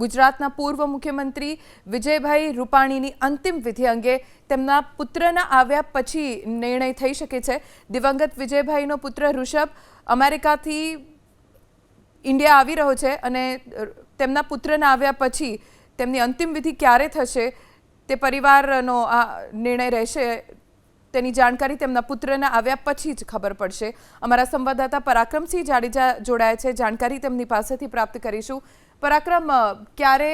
ગુજરાતના પૂર્વ મુખ્યમંત્રી વિજયભાઈ રૂપાણીની અંતિમ વિધિ અંગે તેમના પુત્રના આવ્યા પછી નિર્ણય થઈ શકે છે. દિવંગત વિજયભાઈનો પુત્ર ઋષભ અમેરિકાથી ઇન્ડિયા આવી રહ્યો છે અને તેમના પુત્રના આવ્યા પછી તેમની અંતિમ વિધિ ક્યારે થશે તે પરિવારનો આ નિર્ણય રહેશે તેની જાણકારી તેમના પુત્રના આવ્યા પછી જ ખબર પડશે. અમારા સંવાદદાતા પરાક્રમસિંહ જાડેજા જોડાયા છે. જાણકારી તેમની પાસેથી પ્રાપ્ત કરીશું. પરાક્રમ ક્યારે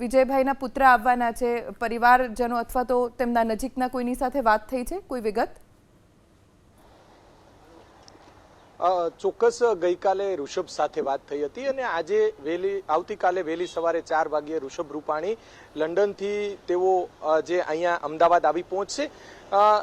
વિજયભાઈના પુત્ર આવવાના છે, પરિવારજનો અથવા તો તેમના નજીકના કોઈની સાથે વાત થઈ છે? કોઈ વિગત? ચોક્કસ ગઈકાલે ઋષભ સાથે વાત થઈ હતી અને આજે વહેલી, આવતીકાલે વહેલી સવારે ચાર વાગ્યે ઋષભ રૂપાણી લંડનથી તેઓ જે અહીંયા અમદાવાદ આવી પહોંચશે.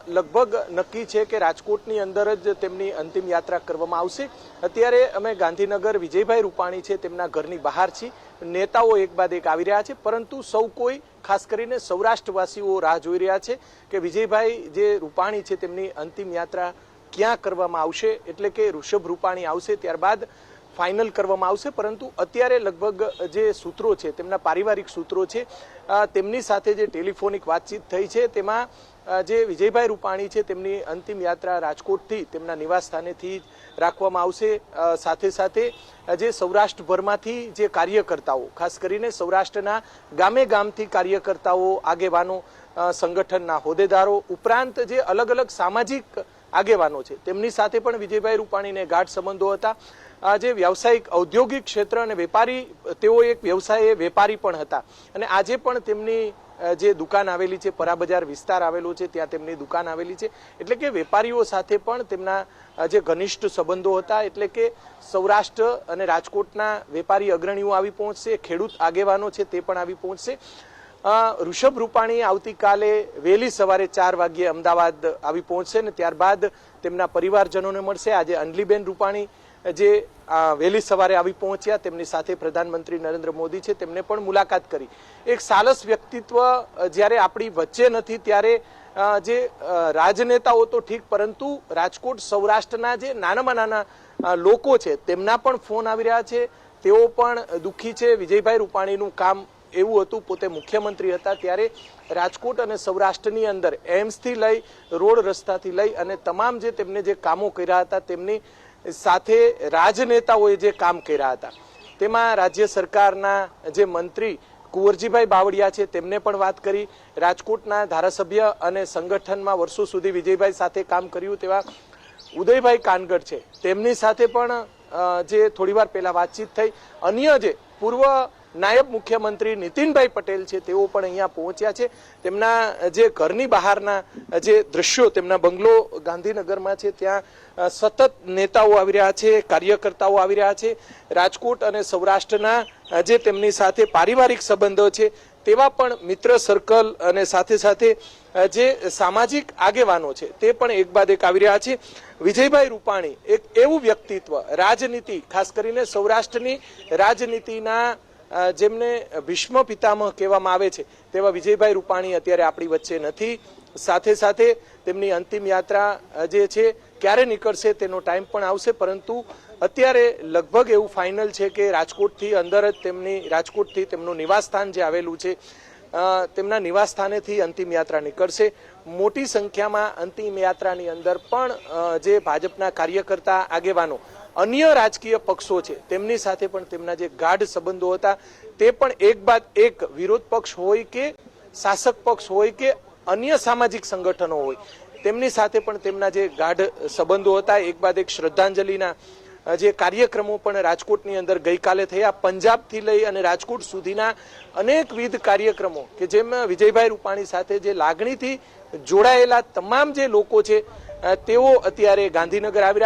લગભગ નક્કી છે કે રાજકોટની અંદર જ તેમની અંતિમ યાત્રા કરવામાં આવશે. અત્યારે અમે ગાંધીનગર વિજયભાઈ રૂપાણી છે, તેમના ઘરની બહાર છીએ. નેતાઓ એક બાદ એક આવી રહ્યા છે, પરંતુ સૌ કોઈ, ખાસ કરીને સૌરાષ્ટ્રવાસીઓ રાહ જોઈ રહ્યા છે કે વિજયભાઈ જે રૂપાણી છે, તેમની અંતિમ યાત્રા ક્યાં કરવામાં આવશે? એટલે કે ઋષભ રૂપાણી આવશે ત્યારબાદ ફાઇનલ કરવામાં આવશે. પરંતુ અત્યારે લગભગ જે સૂત્રો છે, તેમના પારિવારિક સૂત્રો છે તેમની સાથે જે ટેલિફોનિક વાતચીત થઈ છે, તેમાં જે વિજયભાઈ રૂપાણી છે, તેમની અંતિમ યાત્રા રાજકોટથી તેમના નિવાસ સ્થાનેથી જ રાખવામાં આવશે. સાથે સાથે જે સૌરાષ્ટ્રભરમાંથી જે કાર્યકર્તાઓ, ખાસ કરીને સૌરાષ્ટ્રના ગામે ગામથી કાર્યકર્તાઓ, આગેવાનો સંગઠનના હોદ્દેદારો, ઉપરાંત જે અલગ અલગ સામાજિક આગેવાનો છે. તેમની સાથે પણ વિજયભાઈ રૂપાણીને ગાઢ સંબંધો હતા. આજે વ્યવસાયિક ઔદ્યોગિક ક્ષેત્ર અને વેપારી, તેઓ એક વ્યવસાય વેપારી પણ હતા. અને આજે પણ તેમની જે દુકાન આવેલી છે, પરાબજાર વિસ્તાર આવેલો છે, ત્યાં તેમની દુકાન આવેલી છે. એટલે કે વેપારીઓ સાથે પણ તેમના જે ઘનિષ્ઠ સંબંધો હતા, એટલે કે સૌરાષ્ટ્ર અને રાજકોટના વેપારી અગ્રણીઓ આવી પહોંચશે, ખેડૂત આગેવાનો છે તે પણ આવી પહોંચશે. ઋષભ રૂપાણી આવતીકાલે વહેલી સવારે ચાર વાગ્યે અમદાવાદ આવી પહોંચશે ને ત્યારબાદ તેમના પરિવારજનોને મળશે. આજે અંજલીબેન રૂપાણી જે વહેલી સવારે આવી પહોંચ્યા, તેમની સાથે પ્રધાનમંત્રી નરેન્દ્ર મોદી છે, તેમને પણ મુલાકાત કરી. એક સાલસ વ્યક્તિત્વ જ્યારે આપણી વચ્ચે નથી, ત્યારે જે રાજનેતાઓ તો ઠીક, પરંતુ રાજકોટ સૌરાષ્ટ્રના જે નાનામાં નાના લોકો છે, તેમના પણ ફોન આવી રહ્યા છે. તેઓ પણ દુઃખી છે. વિજયભાઈ રૂપાણીનું કામ એવું હતું, પોતે મુખ્યમંત્રી હતા, ત્યારે રાજકોટ અને સૌરાષ્ટ્રની અંદર એમ્સથી લઈ, રોડ રસ્તાથી લઈ અને તમામ જે તેમને જે કામો કર્યા હતા, તેમની સાથે રાજનેતાઓએ જે કામ કર્યા હતા. તેમાં રાજ્ય સરકારના જે મંત્રી કુંવરજીભાઈ બાવળિયા છે, તેમને પણ વાત કરી. રાજકોટના ધારાસભ્ય અને સંગઠનમાં વર્ષો સુધી વિજયભાઈ સાથે કામ કર્યું તેવા ઉદયભાઈ કાનગર છે. તેમની સાથે પણ જે થોડીવાર પહેલા વાતચીત થઈ. અન્ય જે પૂર્વ નાયબ મુખ્યમંત્રી નીતિનભાઈ પટેલ છે, તેઓ પણ અહીંયા પહોંચ્યા છે. તેમના જે ઘરની બહારના જે દ્રશ્યો, તેમના બંગલો ગાંધીનગરમાં છે, ત્યાં સતત નેતાઓ આવી રહ્યા છે, કાર્યકર્તાઓ આવી રહ્યા છે. રાજકોટ અને સૌરાષ્ટ્રના જે તેમની સાથે પારિવારિક સંબંધો છે, તેવા પણ મિત્ર સર્કલ અને સાથે સાથે જે સામાજિક આગેવાનો છે, તે પણ એક બાદ એક આવી રહ્યા છે. વિજયભાઈ રૂપાણી એક એવું વ્યક્તિત્વ, રાજનીતિ, ખાસ કરીને સૌરાષ્ટ્રની રાજનીતિના જેમને ભીષ્મ પિતામહ કહેવામાં આવે છે, તેવા વિજયભાઈ રૂપાણી અત્યારે આપણી વચ્ચે નથી. સાથે સાથે તેમની અંતિમ યાત્રા જે છે, ક્યારે નીકળશે તેનો ટાઈમ પણ આવશે, પરંતુ અત્યારે લગભગ એવું ફાઇનલ છે કે રાજકોટથી અંદર જ તેમની, રાજકોટથી તેમનું નિવાસસ્થાન જે આવેલું છે તેમના નિવાસ સ્થાનેથી અંતિમ યાત્રા નીકળશે. મોટી સંખ્યામાં અંતિમ યાત્રાની અંદર પણ જે ભાજપના કાર્યકર્તા આગેવાનો અન્ય રાજકીય પક્ષો છે, તેમની સાથે પણ તેમના જે ગાઢ સંબંધો હતા, તે પણ એક બાદ એક વિરોધ પક્ષ હોય કે શાસક પક્ષ હોય કે અન્ય સામાજિક સંગઠનો હોય, તેમની સાથે પણ તેમના જે ગાઢ સંબંધો હતા, એક બાદ એક શ્રદ્ધાંજલિના જે કાર્યક્રમો પણ રાજકોટની અંદર ગઈકાલે થયા, પંજાબથી લઈ અને રાજકોટ સુધીના અનેકવિધ કાર્યક્રમો કે જેમાં વિજયભાઈ રૂપાણી સાથે જે લાગણીથી જોડાયેલા તમામ જે લોકો છે તેઓ અત્યારે ગાંધીનગર આવી રહ્યા